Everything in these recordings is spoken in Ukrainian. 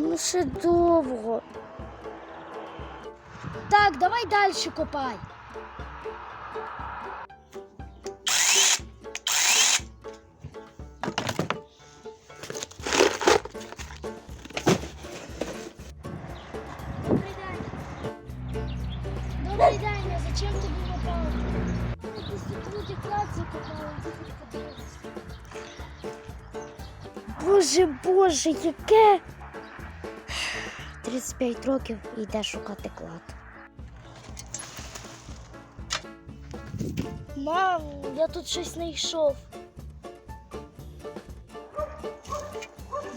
Ну ще довго. Так, давай далі копай. Добрий день. Зачем тобі подивитися. Боже, боже, яке. 35 років і йде шукати клад. Мам, я тут щось знайшов.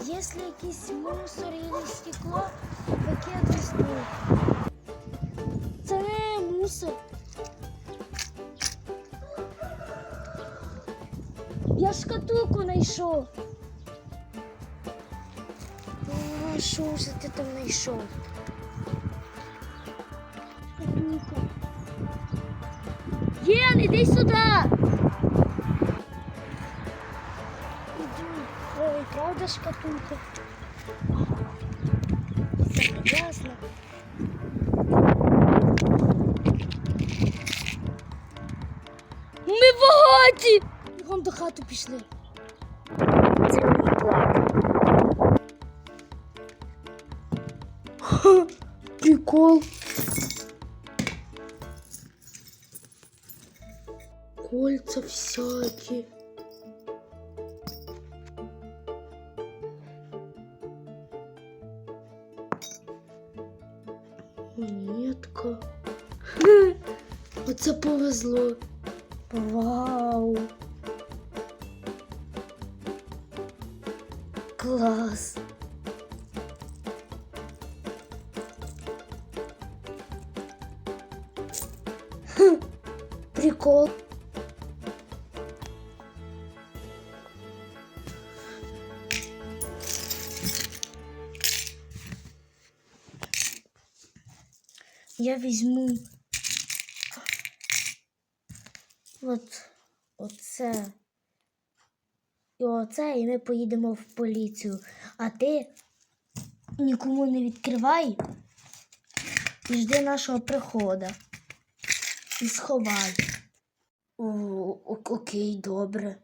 Якщо якийсь мусор і стекло, викидай тут. Це не мусор. Я шкатулку знайшов. А, Що ж ти там знайшов? Єн, іди сюди. Ой, правда шкатулка? Це ясно. Ми багаті! Бігом до хати пішли. Прикол. Кольца всякие. Монетка. Оце повезло. Вау. Клас. Прикол. Я візьму от оце. І оце, і ми поїдемо в поліцію. А ти нікому не відкривай і жди нашого приходу. І сховай. О, окей, добре.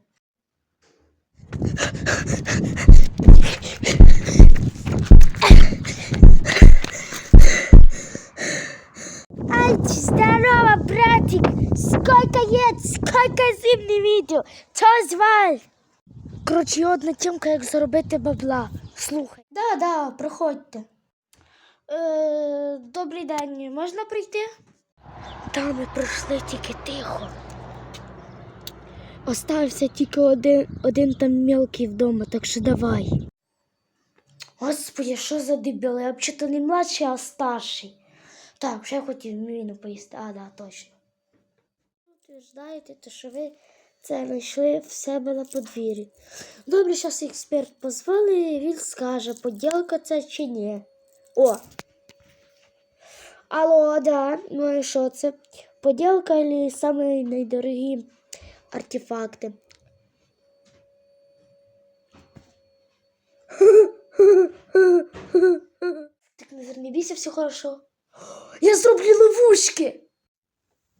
Ай, здорово, братик! Сколько лет, сколько зим не видел? Чо зваль? Коротше, є одна тімка, як заробити бабла. Слухай. Да, да, приходьте. Е, добрий день, можна прийти? Та ми прийшли тільки тихо. Оставився тільки один, один там мелкий вдома, так що давай. Господи, що за дебіл? Я взагалі не младший, а старший. Так, ще хотів мівіну поїсти. А, да, точно. Утверждаєте, то що ви це знайшли в себе на подвір'ї. Добре, зараз експерт позвали, і він скаже, поділка це чи ні. О! Алло, да, ну і що це? Поділка или самі найдорогі артефакти? Так, Назар, не бійся, все хорошо. Я зроблю ловушки.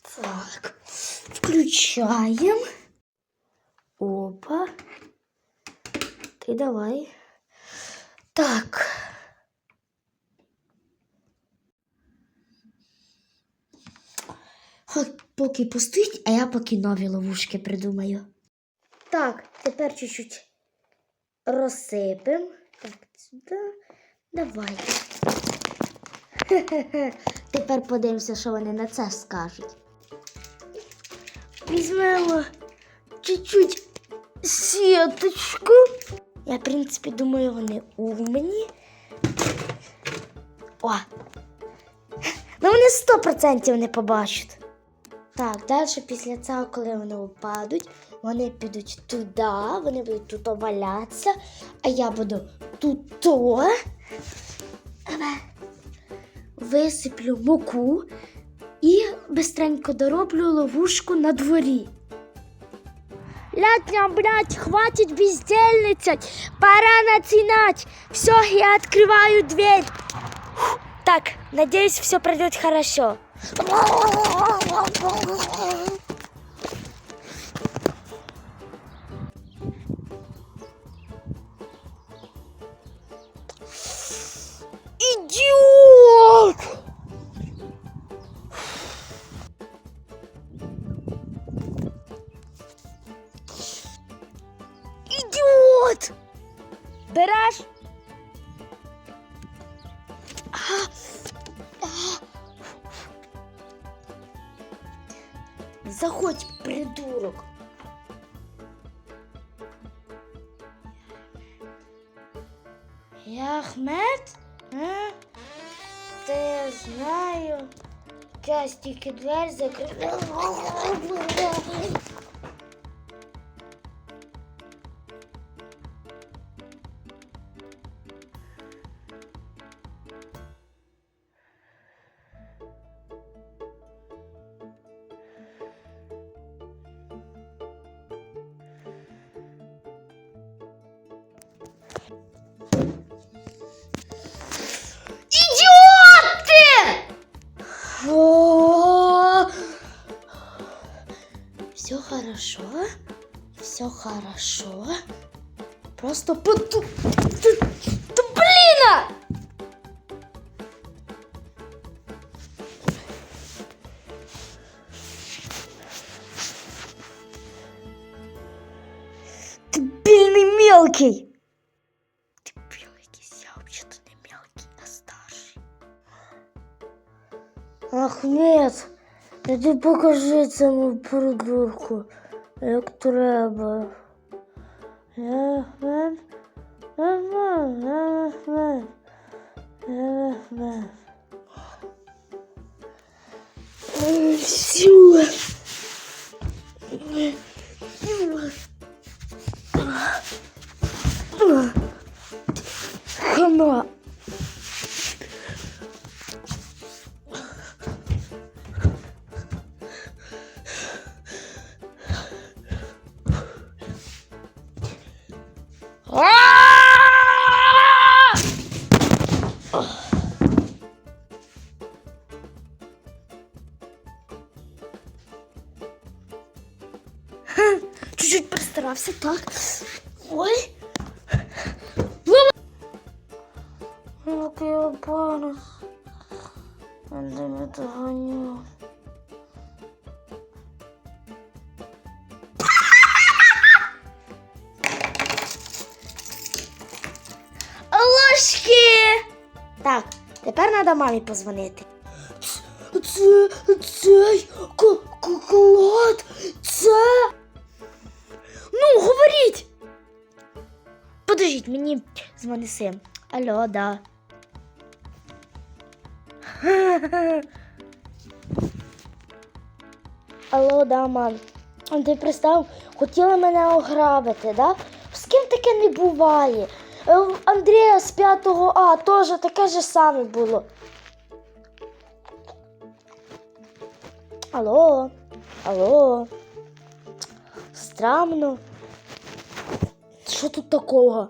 Так, включаем. Опа. Ты давай. Так. От поки пустить, а я поки нові ловушки придумаю. Так, тепер чуть-чуть розсипем. Так, сюди. Давай. Хе-хе-хе. Тепер подивимося, що вони на це скажуть. Візьмемо чуть-чуть сіточку. Я, в принципі, думаю, вони умні. О! Ну вони 100% не побачать. Так, далі після цього, коли вони впадуть, вони підуть туди, вони будуть тут валятися, а я буду тут то. Висиплю муку і бистренько дороблю ловушку на дворі. Лятня, блядь, хватит бездельничать. Пора начинать. Все, я открываю дверь. Так, надеюсь, все пройдет хорошо. Идиот! Идиот! Берешь? Заходь, придурок. Я Ахмед? А? Та я знаю. Час тільки двері закрив. хорошо, все хорошо. Просто поту... Да блин! А! Дебильный мелкий! А Ахмед, иди покажи этому придурку. Як треба. Ахмед, Чуть-чуть постарався, так. Ой. Який опана. Де ми? Ложки! Так, тепер треба мамі позвонити. Це, цей клад, це. Ну, говоріть. Подождіть, мені дзвони син. Алло, да. Алло, да, мам. Ти представ, хотіла мене ограбити, да? З ким таке не буває? Е, Андрія з 5 А теж таке ж саме було. Алло, алло. Странно. Що тут такого?